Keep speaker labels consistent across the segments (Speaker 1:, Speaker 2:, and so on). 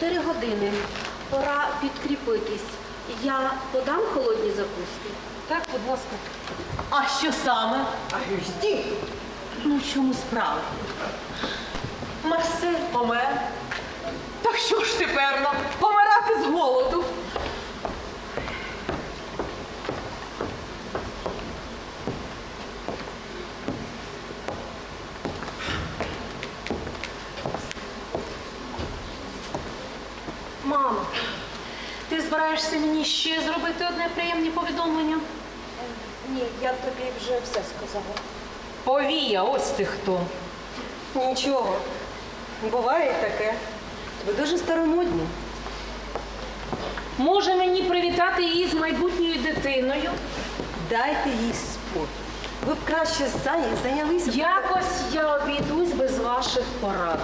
Speaker 1: Чотири години. Пора підкріпитись. Я подам холодні закуски.
Speaker 2: Так, будь ласка.
Speaker 3: А що саме?
Speaker 2: А Гюсті
Speaker 3: Ну, в чому справа?
Speaker 2: Марсель помер. Так що ж тепер нам помирати з голоду?
Speaker 1: Мамо,
Speaker 2: Ти збираєшся мені ще зробити одне приємне повідомлення?
Speaker 1: ні, я тобі вже все сказала.
Speaker 2: Повія, ось ти хто.
Speaker 4: Нічого. Буває таке. Ви дуже старомодні.
Speaker 2: Може мені привітати її з майбутньою дитиною?
Speaker 4: Дайте їй спокій. Ви б краще зай- зайнялися.
Speaker 2: Якось я обійдусь без ваших порад.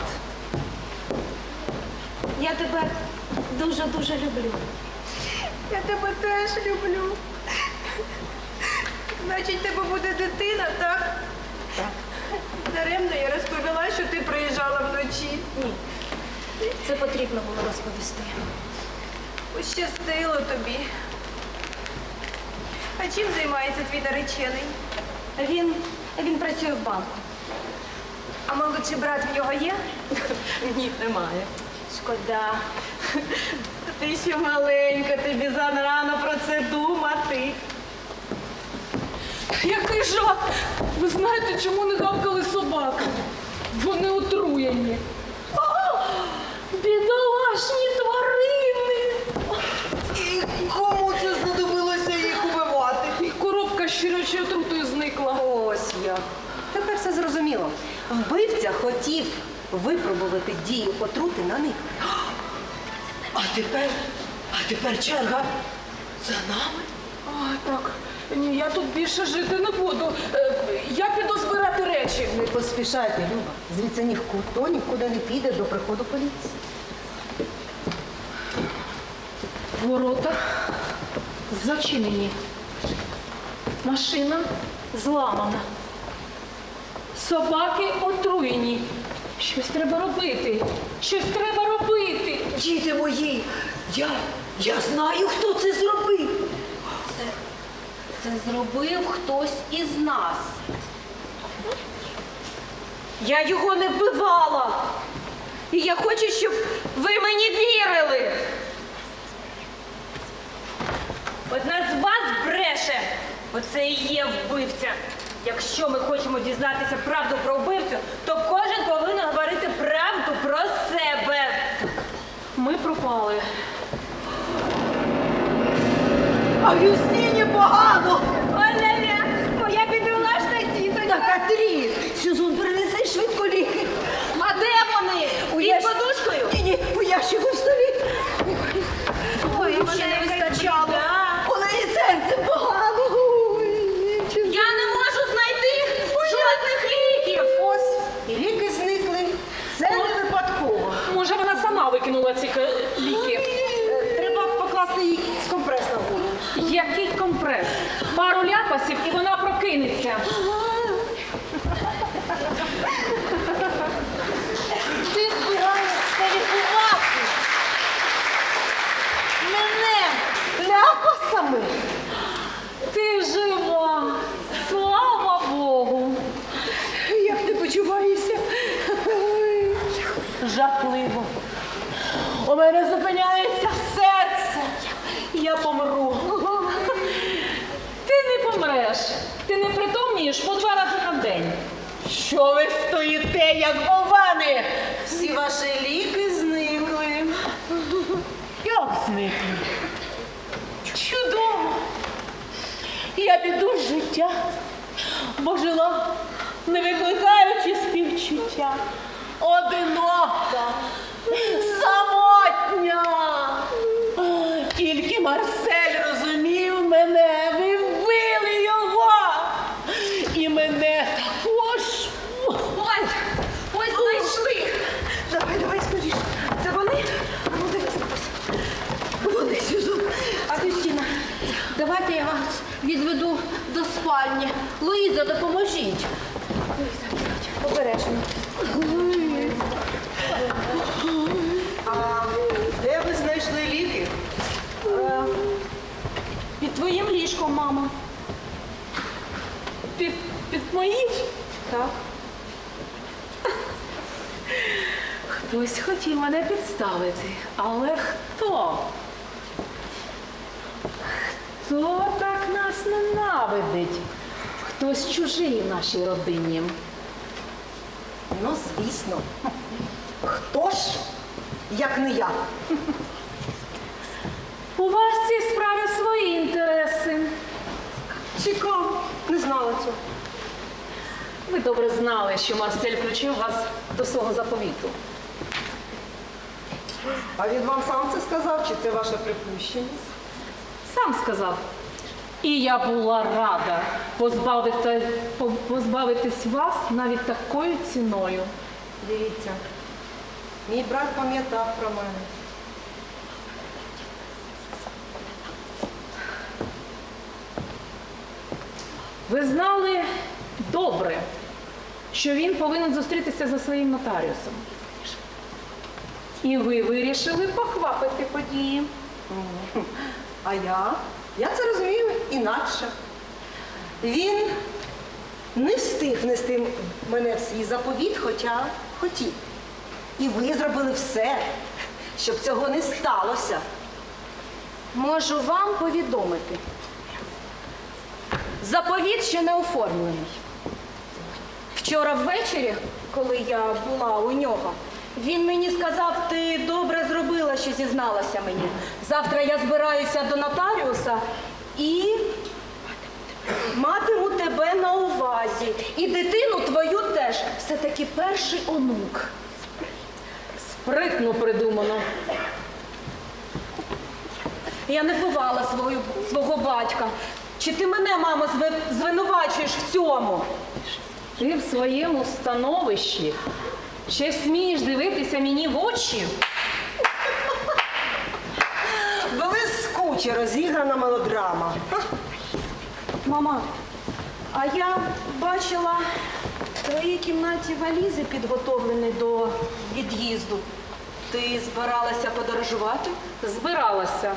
Speaker 1: Я тебе дуже-дуже люблю.
Speaker 5: Я тебе теж люблю. Значить, тебе буде дитина, так? Так. Даремно я розповіла, що ти приїжджала вночі.
Speaker 1: Ні. Це потрібно було розповісти.
Speaker 5: Пощастило тобі. А чим займається твій наречений?
Speaker 1: Він, він працює в банку.
Speaker 5: А молодший брат в нього є?
Speaker 4: Ні, немає.
Speaker 1: Шкода.
Speaker 4: Ти ще маленька, тобі зарано про це думати.
Speaker 2: Який жах! Ви знаєте, чому не гавкали собаки? Вони отруєні. А, Бідолашні тварини!
Speaker 4: І кому це знадобилося їх убивати?
Speaker 2: І коробка щирячою отрутою зникла.
Speaker 4: Ось як. Тепер все зрозуміло. Вбивця хотів випробувати дію отрути на них.
Speaker 6: А тепер, а тепер черга за нами.
Speaker 2: А, так, ні, я тут більше жити не буду. Е, Я піду збирати речі.
Speaker 4: Не поспішайте, Люба. Звідси ніхто нікуди не піде до приходу поліції.
Speaker 2: Ворота зачинені. Машина зламана. Собаки отруєні. Щось треба робити. Щось треба робити.
Speaker 6: Діти мої, я, я знаю, хто це зробив.
Speaker 1: Це зробив хтось із нас.
Speaker 5: Я його не вбивала. І я хочу, щоб ви мені вірили. Одна з вас бреше. Оце і є вбивця. Якщо ми хочемо дізнатися правду про вбивцю, то кожен повинен говорити правду.
Speaker 2: Ми пропали.
Speaker 6: А Юстині погано.
Speaker 5: Оля, моя бідолашна тітонька.
Speaker 6: Так, Катрін, Сюзун, принеси швидко ліки.
Speaker 5: А де вони? Під подушкою?
Speaker 6: Ні, ні, у ящику в столі.
Speaker 5: Ой, мене не вистачало.
Speaker 6: У неї серце погано. Ой, чи-
Speaker 5: Я не можу знайти жодних ліків.
Speaker 4: Ось і ліки зникли. Це не випадково.
Speaker 2: Може, вона сама викинула ці ка- ліки.
Speaker 4: Е, Треба покласти їй компрес на голову.
Speaker 2: Який компрес? Пару ляпасів і вона прокинеться.
Speaker 6: Ти збираєшся відбувати. Мене ляпасами.
Speaker 2: Ти жива! Слава Богу!
Speaker 6: Як ти почуваєшся? Ой.
Speaker 2: Жахливо. У мене зупиняється серце. Я помру. Ти не помреш. Ти не притомнієш по два рази на день.
Speaker 3: Що ви стоїте, як овани?
Speaker 4: Всі ваші ліки зникли.
Speaker 3: Як зникли? Чудово! Я піду з життя, бо жила, не викликаючи співчуття. Одинока, самотня. Тільки Марсель
Speaker 6: Луїза, допоможіть. Обережно. А
Speaker 1: де ви знайшли ліки?
Speaker 4: Е,
Speaker 2: під твоїм ліжком, мама. Під, під моїм?
Speaker 5: Так.
Speaker 2: Хтось хотів мене підставити. Але хто? Хто так нас ненавидить? Хтось чужий в нашій родині.
Speaker 4: Ну, звісно. Хто ж, як не я?
Speaker 2: У вас в цій справі свої інтереси.
Speaker 4: Цікаво, не знала цього.
Speaker 2: Ви добре знали, що Марсель включив вас до свого заповіту.
Speaker 4: А він вам сам це сказав, чи це ваше припущення?
Speaker 2: Сам сказав. І я була рада позбавити, позбавитись вас навіть такою ціною.
Speaker 4: Дивіться, мій брат пам'ятав про мене.
Speaker 2: Ви знали добре, що він повинен зустрітися за своїм нотаріусом. І ви вирішили похвапити події.
Speaker 4: А я? Я це розумію інакше. Він не встиг внести мене в свій заповіт, хоча хотів. І ви зробили все, щоб цього не сталося.
Speaker 5: Можу вам повідомити. Заповіт ще не оформлений. Вчора ввечері, коли я була у нього, він мені сказав, ти добре зробила, що зізналася мені. Завтра я збираюся до нотаріуса і матиму тебе на увазі. І дитину твою теж. Все-таки перший онук.
Speaker 2: Спритно придумано.
Speaker 5: Я не вбивала свою, свого батька. Чи ти мене, мамо, звинувачуєш в цьому?
Speaker 2: Ти в своєму становищі ще смієш дивитися мені в очі?
Speaker 4: Блискуче розіграна мелодрама.
Speaker 5: Мама, а я бачила в твоїй кімнаті валізи підготовлені до від'їзду. Ти збиралася подорожувати?
Speaker 2: Збиралася.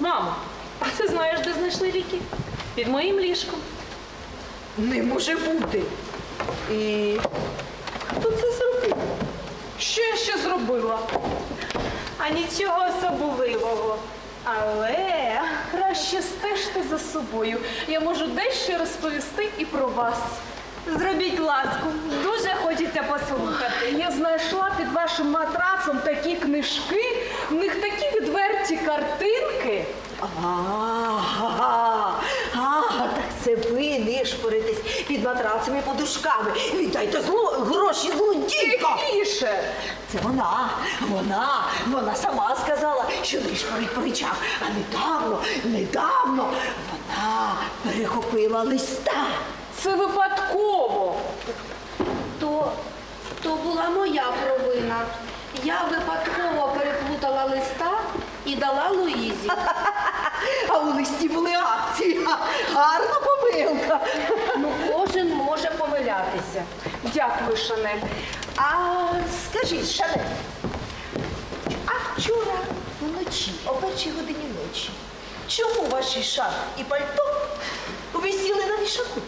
Speaker 2: Мамо, а ти знаєш, де знайшли ліки? Під моїм ліжком.
Speaker 4: Не може бути. І хто це зробив?
Speaker 2: Що я ще зробила?
Speaker 7: А нічого особливого.
Speaker 2: Але краще стежте за собою. Я можу дещо розповісти і про вас.
Speaker 7: Зробіть ласку, дуже хочеться послухати.
Speaker 2: Я знайшла під вашим матрацом такі книжки, в них такі відверті картинки.
Speaker 4: Ага, а, так це ви нишпоритесь під матрацами подушками. Віддайте зло, гроші злодійка.
Speaker 2: Тихіше!
Speaker 4: Це вона, вона, вона сама сказала, що нишпорить по речах. А недавно, недавно вона перехопила листа.
Speaker 2: Це випадково.
Speaker 5: То, то була моя провина. Я випадково переплутала листа і дала Луїзі.
Speaker 4: А у листі були акції. Гарна помилка.
Speaker 5: Ну, кожен може помилятися.
Speaker 2: Дякую, Шанель.
Speaker 4: А скажіть, Шанель, а вчора вночі, о першій годині ночі, чому ваші шарф і пальто висіли на вішаку?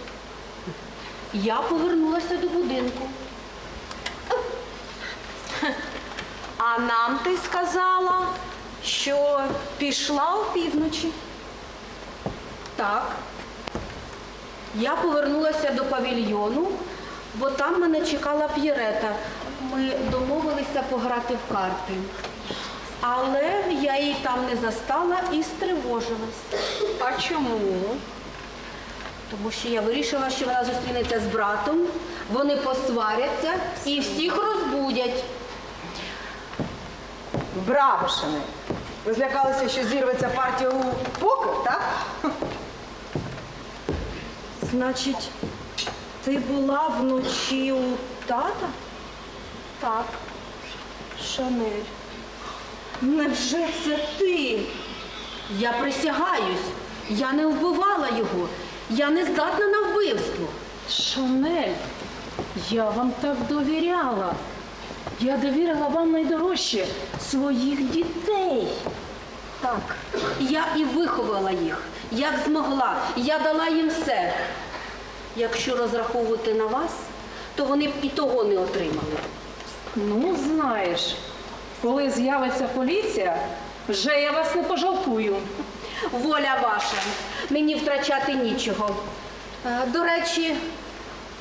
Speaker 5: Я повернулася до будинку. А нам ти сказала, що пішла опівночі. Так. Я повернулася до павільйону, бо там мене чекала П'єрета. Ми домовилися пограти в карти. Але я її там не застала і стривожилась.
Speaker 2: А чому?
Speaker 5: Тому що я вирішила, що вона зустрінеться з братом, вони посваряться і всіх розбудять.
Speaker 4: Браво, Шанель! Ви злякалися, що зірветься партія у покер, так?
Speaker 5: Значить, ти була вночі у тата? Так. Шанель. Невже це ти? Я присягаюсь, я не вбивала його. Я не здатна на вбивство.
Speaker 2: Шанель, я вам так довіряла. Я довірила вам найдорожче своїх дітей.
Speaker 5: Так, я і виховала їх, як змогла. Я дала їм все. Якщо розраховувати на вас, то вони б і того не отримали.
Speaker 8: Ну, знаєш, коли з'явиться поліція, вже я вас не пожалкую.
Speaker 5: Воля ваша, мені втрачати нічого. Е, До речі,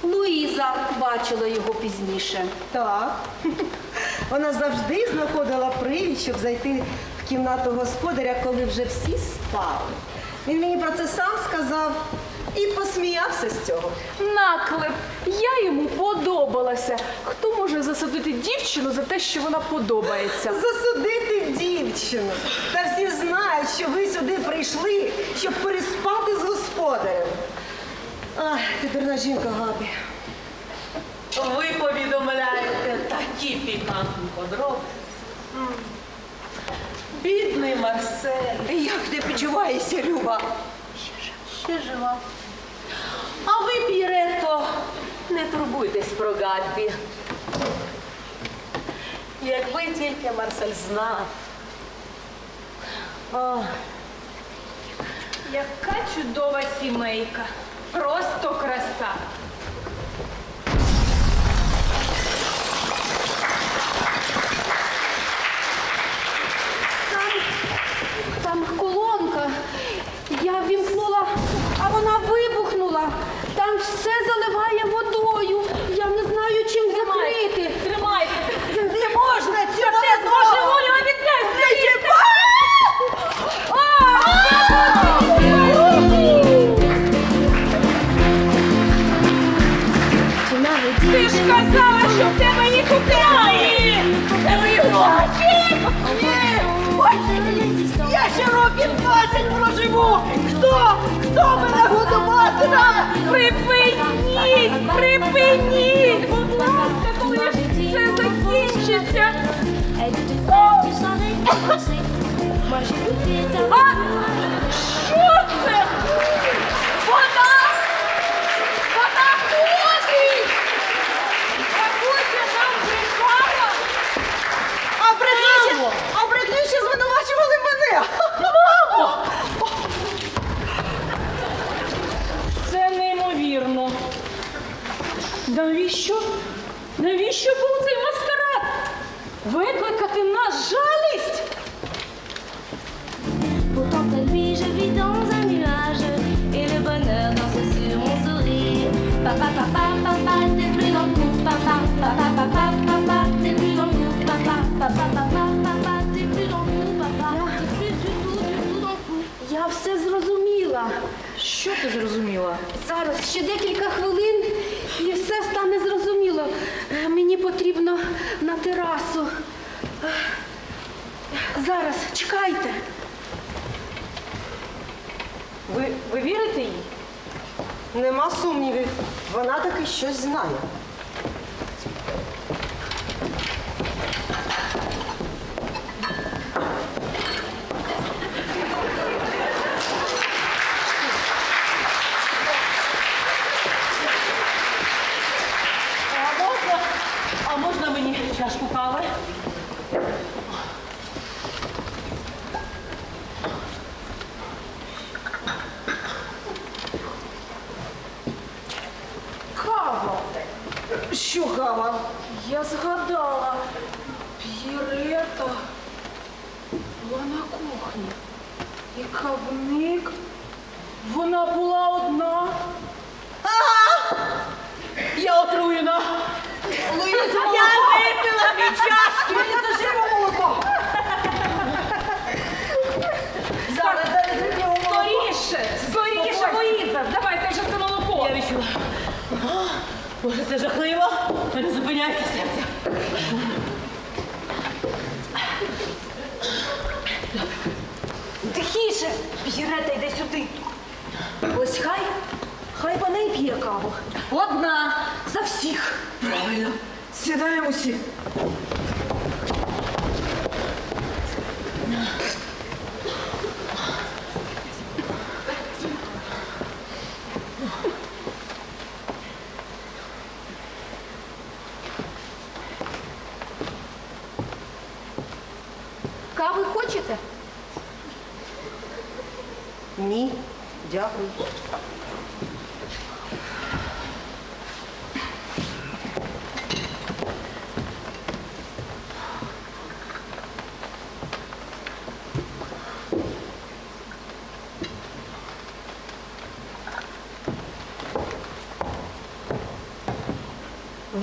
Speaker 5: Луїза бачила його пізніше.
Speaker 4: Так. Вона завжди знаходила привід, щоб зайти в кімнату господаря, коли вже всі спали. Він мені про це сам сказав і посміявся з цього.
Speaker 9: Наклеп. Я йому подобалася. Хто може засудити дівчину за те, що вона подобається?
Speaker 4: Засудити дівчину. Та всі знають, що ви сюди прийшли, щоб переспати з господарем. Ах, ти дурна жінка, Габі.
Speaker 3: Ви повідомляєте такі пікантні подробиці. М. Бідний Марсель.
Speaker 9: Як ти почуваєшся, Люба?
Speaker 3: Ще жива. А ви, Пірето, не турбуйтесь про Габбі. Якби тільки Марсель знав. Ох,
Speaker 2: Яка чудова сімейка. Просто краса.
Speaker 5: Там там колонка. Я ввімкнула, а вона вибухнула.
Speaker 2: А!
Speaker 3: Боже, це жахливо. Мене зупиняється серце.
Speaker 10: Тихіше! П'єрета, йди сюди. Ось хай, хай вона й п'є каву. Одна за всіх.
Speaker 9: Правильно. Сідаємо усі.
Speaker 5: Кави хочете?
Speaker 4: Ні, дякую.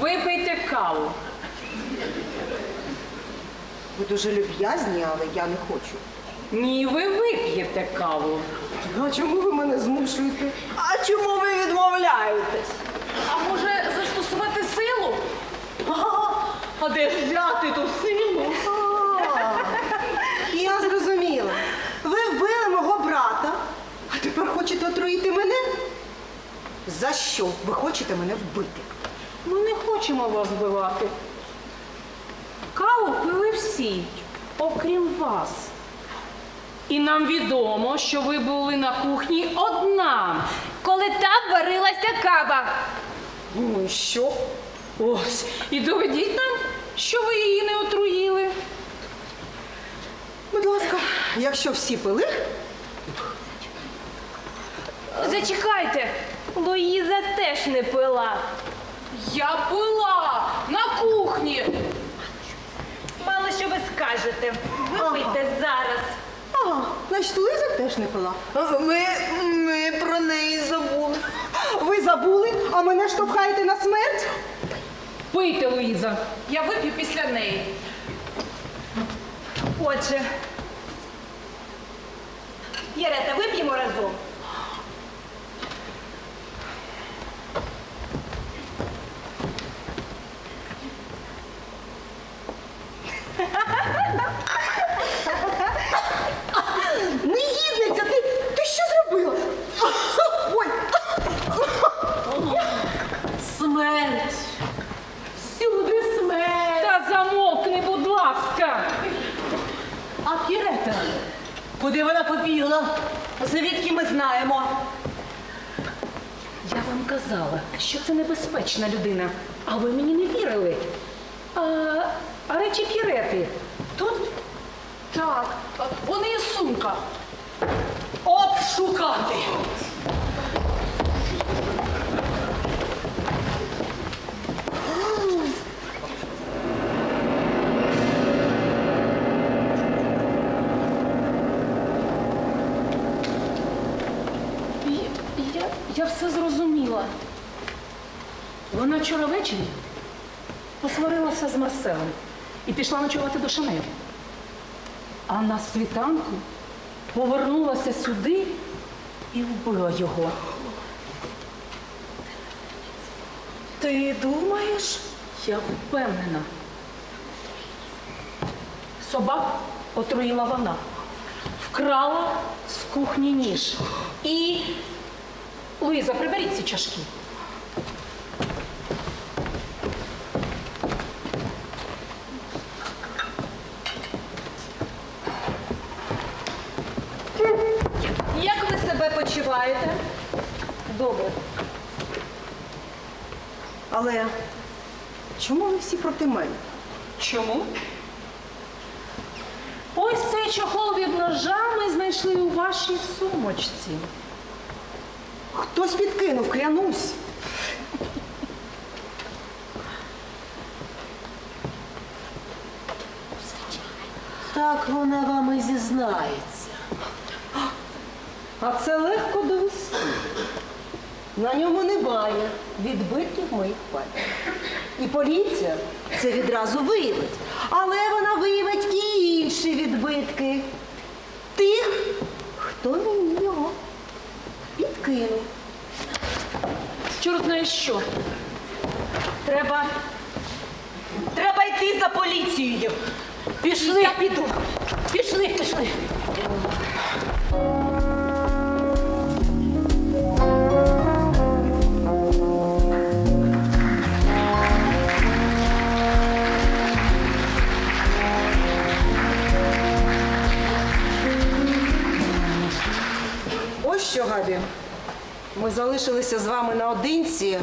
Speaker 2: Випийте каву.
Speaker 4: Ви дуже люб'язні, але я не хочу.
Speaker 2: Ні, ви вип'єте каву.
Speaker 4: А чому ви мене змушуєте? А чому ви відмовляєтесь?
Speaker 2: А може застосувати силу?
Speaker 4: А де ж взяти ту силу? Я зрозуміла. Ви вбили мого брата, а тепер хочете отруїти мене? За що ви хочете мене вбити?
Speaker 2: Хочемо вас вбивати. Каву пили всі, окрім вас. І нам відомо, що ви були на кухні одна.
Speaker 5: Коли там варилася кава.
Speaker 2: Ну і що? Ось. І доведіть нам, що ви її не отруїли.
Speaker 4: Будь ласка, якщо всі пили,
Speaker 5: Зачекайте, Луїза теж не пила.
Speaker 2: Я пила на кухні.
Speaker 5: Мало що ви скажете. Випийте зараз.
Speaker 4: ага, значить Лиза теж не пила. Ми, ми про неї забули. Ви забули, а мене штовхаєте на смерть?
Speaker 2: Пийте, Луїза. Я вип'ю після неї.
Speaker 5: Отже. Єрета, вип'ємо разом.
Speaker 4: Негідниця, ти, ти що зробила? Ой,
Speaker 3: Смерть! Всюди смерть!
Speaker 2: Та замовкни, будь ласка.
Speaker 3: А Кірета? Вона побігла?
Speaker 4: звідки ми знаємо?
Speaker 2: Я вам казала, що це небезпечна людина, а ви мені не вірили. А, а речі пірети тут
Speaker 6: Так, вони є сумка.
Speaker 3: Обшукати!
Speaker 2: Вчора ввечері посварилася з Марселем і пішла ночувати до Шанель. А на світанку повернулася сюди і вбила його. Ти думаєш? Я впевнена. Собак отруїла вона. Вкрала з кухні ніж. І. Луїза, приберіть ці чашки.
Speaker 1: Як ви себе почуваєте?
Speaker 2: Добре.
Speaker 4: Але чому ви всі проти мене?
Speaker 2: Чому? Ось цей чохол від ножа ми знайшли у вашій сумочці.
Speaker 4: Хтось підкинув, клянусь.
Speaker 3: Так вона вам і зізнається.
Speaker 4: А це легко довести. На ньому немає відбитків моїх пальців. І поліція це відразу виявить. Але вона виявить і інші відбитки тих, хто мені його підкинув.
Speaker 2: Чорт знає що.
Speaker 1: Треба. Треба йти за поліцією.
Speaker 3: Пішли! Я піду! Пішли, пішли!
Speaker 4: Що, Габі. Ми залишилися з вами наодинці.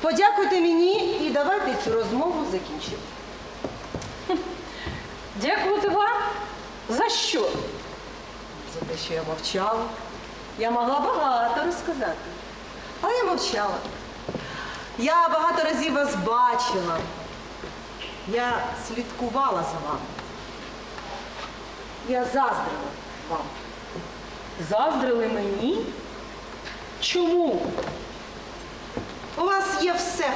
Speaker 4: Подякуйте мені і давайте цю розмову закінчимо.
Speaker 2: Дякувати вам? За що?
Speaker 4: За те, що я мовчала. Я могла багато розказати, але я мовчала. Я багато разів вас бачила. Я слідкувала за вами. Я заздрила вам.
Speaker 2: Заздрили мені? Чому?
Speaker 4: У вас є все.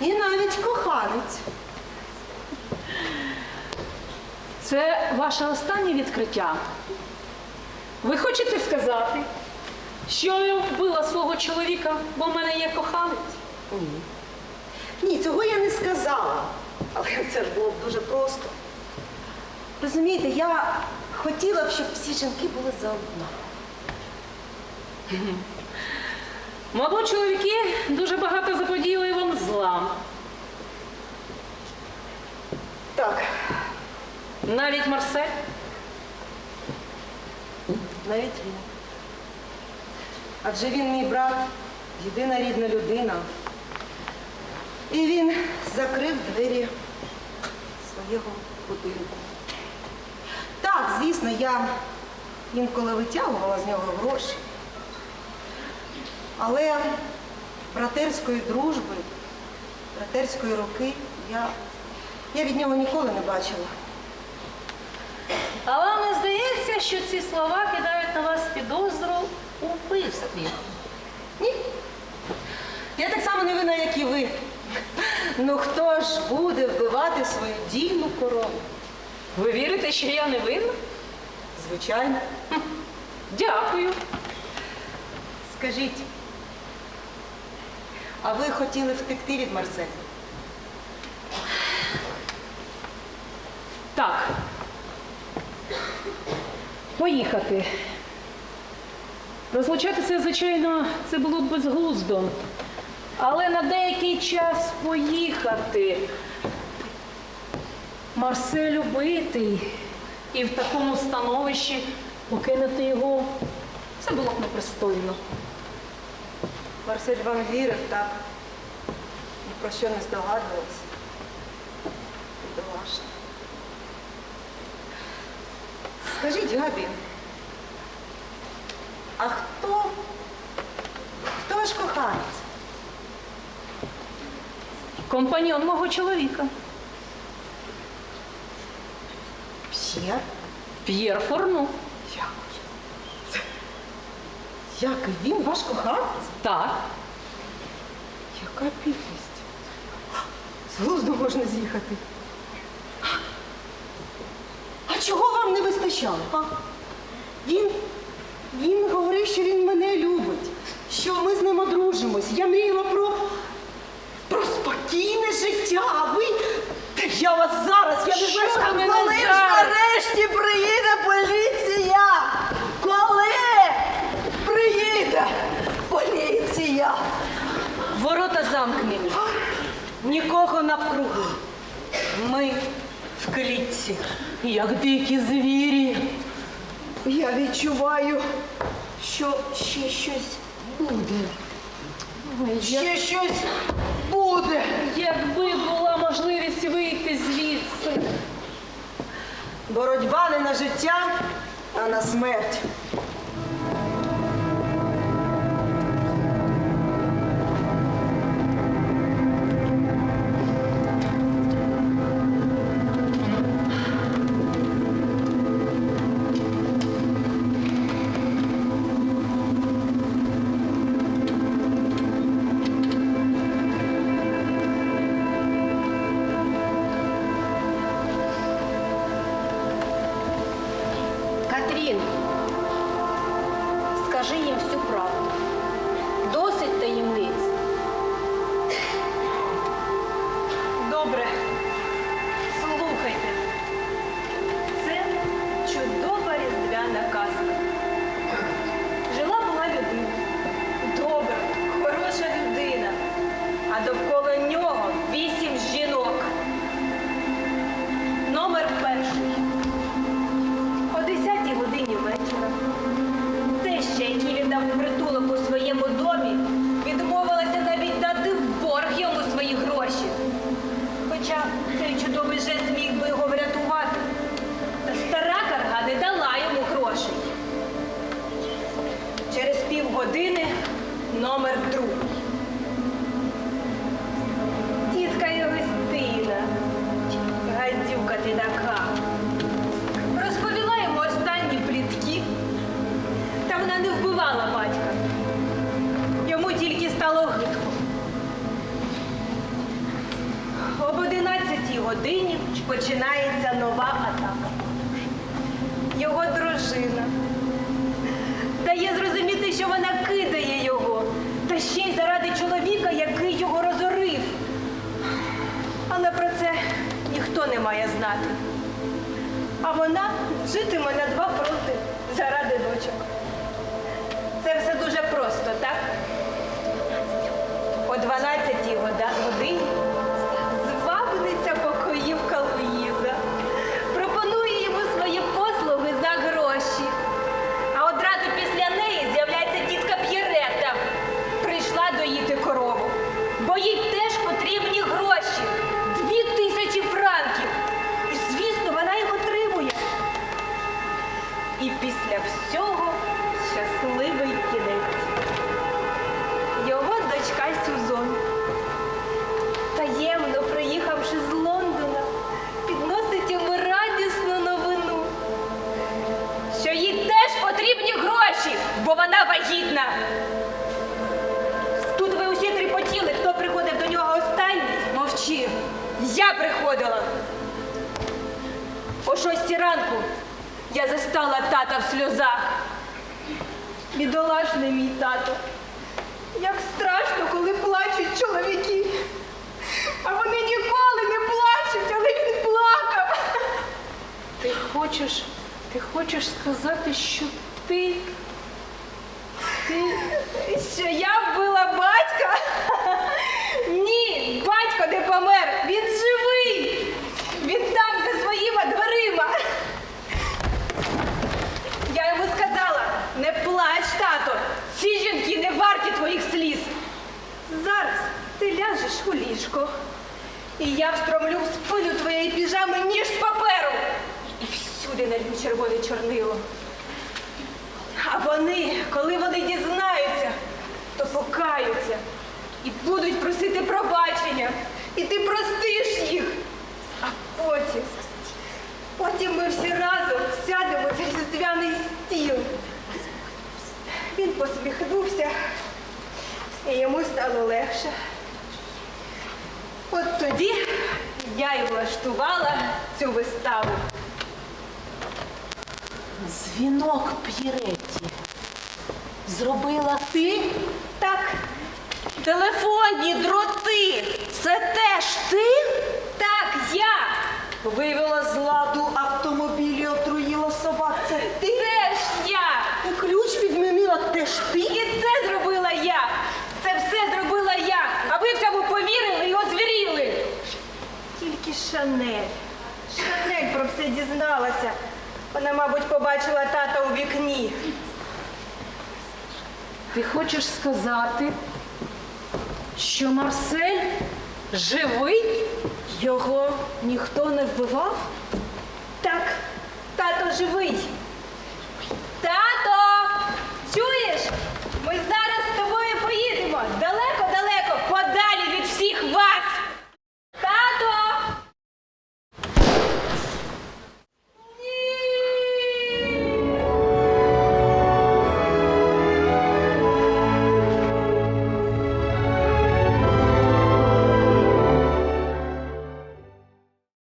Speaker 4: І навіть коханець.
Speaker 2: Це ваше останнє відкриття. Ви хочете сказати, що я вбила свого чоловіка, бо в мене є коханець?
Speaker 4: Ні, Ні, цього я не сказала. Але це ж було б дуже просто. Розумієте, я хотіла б, щоб всі жінки були заодно.
Speaker 2: Мабуть, чоловіки дуже багато заподіяли вам зла.
Speaker 4: Так,
Speaker 2: Навіть Марсель.
Speaker 4: навіть він. Адже він мій брат, єдина рідна людина. І він закрив двері свого будинку. Так, звісно, я інколи витягувала з нього гроші. Але братерської дружби, братерської руки я, я від нього ніколи не бачила.
Speaker 2: А вам не здається, що ці слова кидають на вас підозру у вбивстві?
Speaker 4: Ні. Я так само не винна, як і ви. Ну хто ж буде вбивати свою дійну корону?
Speaker 2: Ви вірите, що я не винна?
Speaker 4: Звичайно.
Speaker 2: Дякую.
Speaker 4: Скажіть, а ви хотіли втекти від Марселя?
Speaker 2: Так. Поїхати. Розлучатися, звичайно, це було б безглуздо. Але на деякий час поїхати. Марсель убитий. І в такому становищі покинути його це було б непристойно.
Speaker 4: Марсель вам вірив, так? Ні про що не здогадувався. Бідолашний. Скажіть, Габі, а хто? Хто ваш коханець?
Speaker 2: Компаньон мого чоловіка.
Speaker 4: П'єр?
Speaker 2: П'єр Форну.
Speaker 4: Як? Як він ваш коханець?
Speaker 2: Так.
Speaker 4: Яка підлість? З глузду можна з'їхати. А чого вам не вистачало? А? Він, він говорив, що він мене любить, що ми з ним одружимось. Я мріяла про, про спокійне життя. А ви. Та я вас зараз, я не знаю, що
Speaker 2: мене
Speaker 4: коли ж
Speaker 2: зараз?
Speaker 4: нарешті приїде поліція? Коли приїде поліція?
Speaker 1: Ворота замкнені. Нікого навкруги. Ми в клітці.
Speaker 2: Як дикі звірі.
Speaker 4: Я відчуваю, що ще щось буде. Ще щось буде.
Speaker 2: Якби була можливість вийти звідси.
Speaker 4: Боротьба не на життя, а на смерть.
Speaker 5: Не. А вона житиме на два фронти заради дочок. Це все дуже просто, так? О 12-й годині тата в сльозах. Бідолашний мій тато. Як страшно, коли плачуть чоловіки. А вони ніколи не плачуть, але він плакав.
Speaker 6: Ти хочеш, ти хочеш сказати, що ти. Ти.
Speaker 5: Що я вбила батька? Ні, батько не помер, він живий. Він там за своїми дверима. Я йому сказала, не плач, тато. Ці жінки не варті твоїх сліз. Зараз ти ляжеш у ліжко. І я встромлю в спину твоєї піжами ніж з паперу. І всюди налью червоне чорнило. А вони, коли вони дізнаються, то покаються і будуть просити пробачення. І ти простиш їх. А потім, потім ми всі разом сядемо за різдвяний стіл. Він посміхнувся, і йому стало легше. От тоді я і влаштувала цю виставу.
Speaker 3: Дзвінок П'єреті. Зробила ти?
Speaker 5: Так,
Speaker 4: Телефонні дроти. Це теж ти?
Speaker 5: так, я.
Speaker 4: Вивела з ладу автомобіль і отруїла собак. Це ти?
Speaker 5: Теж я.
Speaker 4: І ключ підмінила теж ти?
Speaker 5: І це зробила я. Це все зробила я. А ви в цьому повірили і озвіріли. Тільки Шанель. Шанель про все дізналася. Вона, побачила тата у вікні.
Speaker 6: Ти хочеш сказати, що Марсель живий?
Speaker 1: Його ніхто не вбивав?
Speaker 5: Так, тато живий.